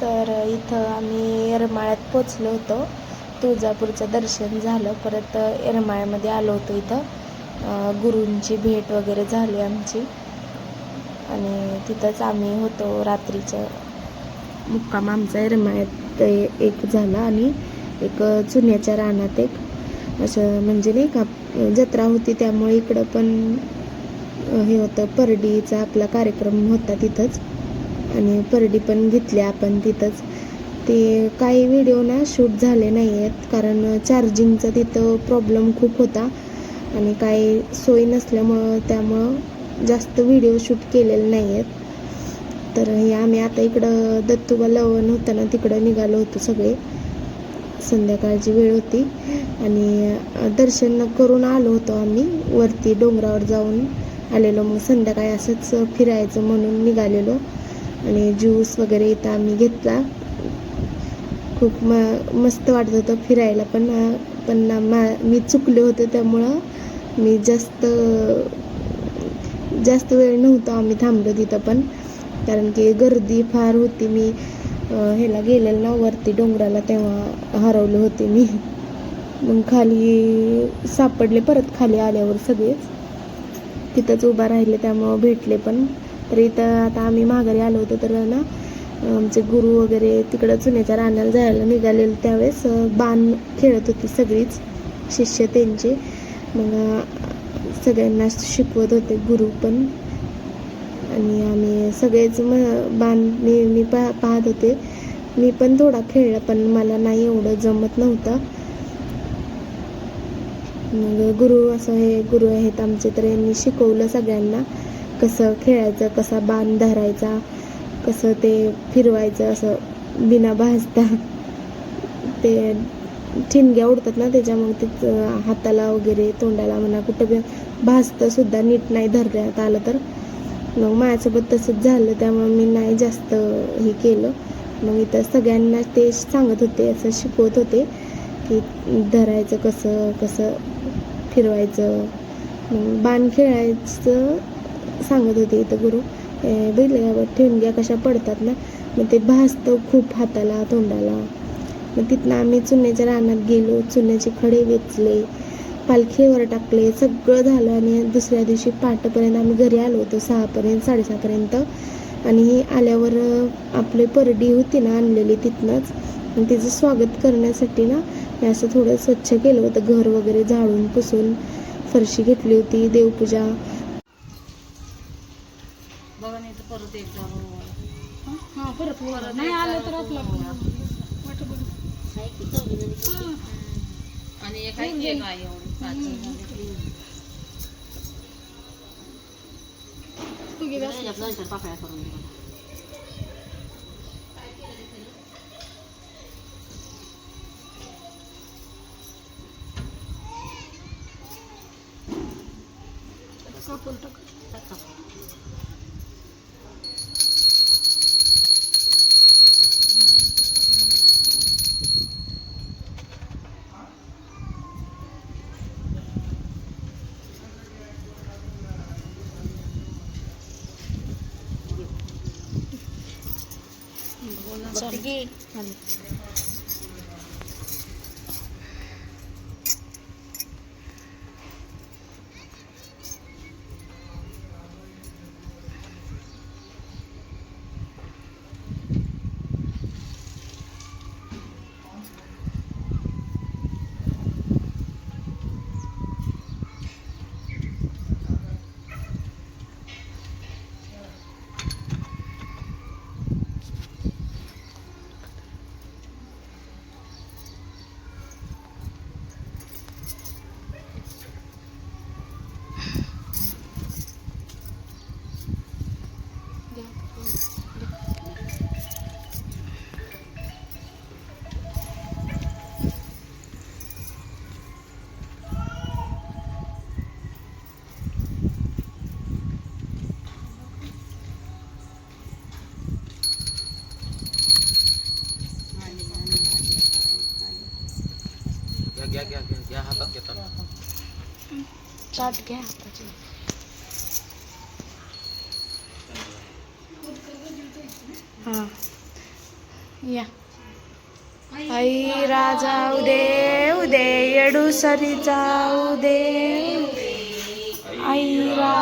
तर इथं आम्ही येरमाळ्यात पोचलो होतो. तुळजापूरचं दर्शन झालं. परत येरमाळ्यामध्ये आलो होतो इथं. गुरूंची भेट वगैरे झाली आमची. आणि तिथंच आम्ही होतो रात्रीचं. मुक्काम आमचा येरमाळ्यात ए- एक झाला आणि एक चुन्याच्या रानात एक असं म्हणजे नाही का जत्रा होती त्यामुळे इकडं पण हे होतं. परडीचा आपला कार्यक्रम होता तिथंच. आणि परडी पण घेतली आपण तिथंच. ते काही व्हिडिओ ना शूट झाले नाही आहेत कारण चार्जिंगचा तिथं प्रॉब्लेम खूप होता. आणि काही सोय नसल्यामुळं त्यामुळं जास्त व्हिडिओ शूट केलेले नाही आहेत तर हे आम्ही आता इकडं दत्तुबा लवण होतं ना तिकडं निघालो होतो सगळे. संध्याकाळची वेळ होती. आणि दर्शन करून आलो होतो आम्ही. वरती डोंगरावर जाऊन आलेलो. मग संध्याकाळी असंच फिरायचं म्हणून निघालेलो. आणि ज्यूस वगैरे इथं आम्ही घेतला. खूप म मस्त वाटत होतं फिरायला पण पण ना मा मी चुकले होते त्यामुळं मी जास्त जास्त वेळ नव्हतो आम्ही थांबलो तिथं पण. कारण की गर्दी फार होती. मी ह्याला गेलेलं ना वरती डोंगराला तेव्हा हरवले होते मी. मग खाली सापडले परत खाली आल्यावर सगळेच. तिथंच उभा राहिले त्यामुळं भेटले पण. तर इथं आता आम्ही माघारी आलो होतो तर ना आमचे गुरु वगैरे तिकडं चुन्याच्या रानाला जायला निघालेलं त्यावेळेस बाण खेळत होती सगळीच शिष्य त्यांचे. मग सगळ्यांना शिकवत होते गुरु पण. आणि आम्ही सगळेच म बाण मी मी पा पाहत होते. मी पण थोडा खेळला पण मला नाही एवढं जमत नव्हतं. मग गुरु असं हे गुरु आहेत आमचे तर यांनी शिकवलं सगळ्यांना. कसं खेळायचं कसा बाण धरायचा कसं ते फिरवायचं असं बिना भाजता ते ठिणग्या उडतात ना त्याच्या मग ते हाताला वगैरे तोंडाला म्हणा कुठं बी भाजतं सुद्धा नीट नाही धरण्यात आलं तर. मग माझ्यासोबत तसंच झालं त्यामुळे मी नाही जास्त हे केलं. मग इथं सगळ्यांना ते सांगत होते असं शिकवत होते की धरायचं कसं कसं फिरवायचं. बाण खेळायचं सांगत होते इथं गुरु. हे बघितलं का ठेवणग्या कशा पडतात ना. मग ते भासतं खूप हाताला तोंडाला. मग तिथनं आम्ही चुन्याच्या रानात गेलो चुन्याचे खडे वेचले पालखीवर टाकले सगळं झालं आणि दुसऱ्या दिवशी पहाटेपर्यंत आम्ही घरी आलो होतो सहापर्यंत साडेसहापर्यंत. आणि हे आल्यावर आपली परडी होती ना आणलेली तिथनंच. आणि तिचं स्वागत करण्यासाठी ना मी असं थोडं स्वच्छ केलं होतं घर वगैरे झाडून पुसून. फरशी घेतली होती देवपूजा. तर परत एकदा हा परत वर. नाही आलं तर आपलं आणि एक आहे एवढी. पाकळ्या करून घेऊ. कापून टाक. टाक टाक. बघते તો ગયા ગયા ગયા હતા કે તમે ચાટ ગયા હતા ચલો હા યા आई राजा उदे उदे येडू सरी जाऊ दे आई रा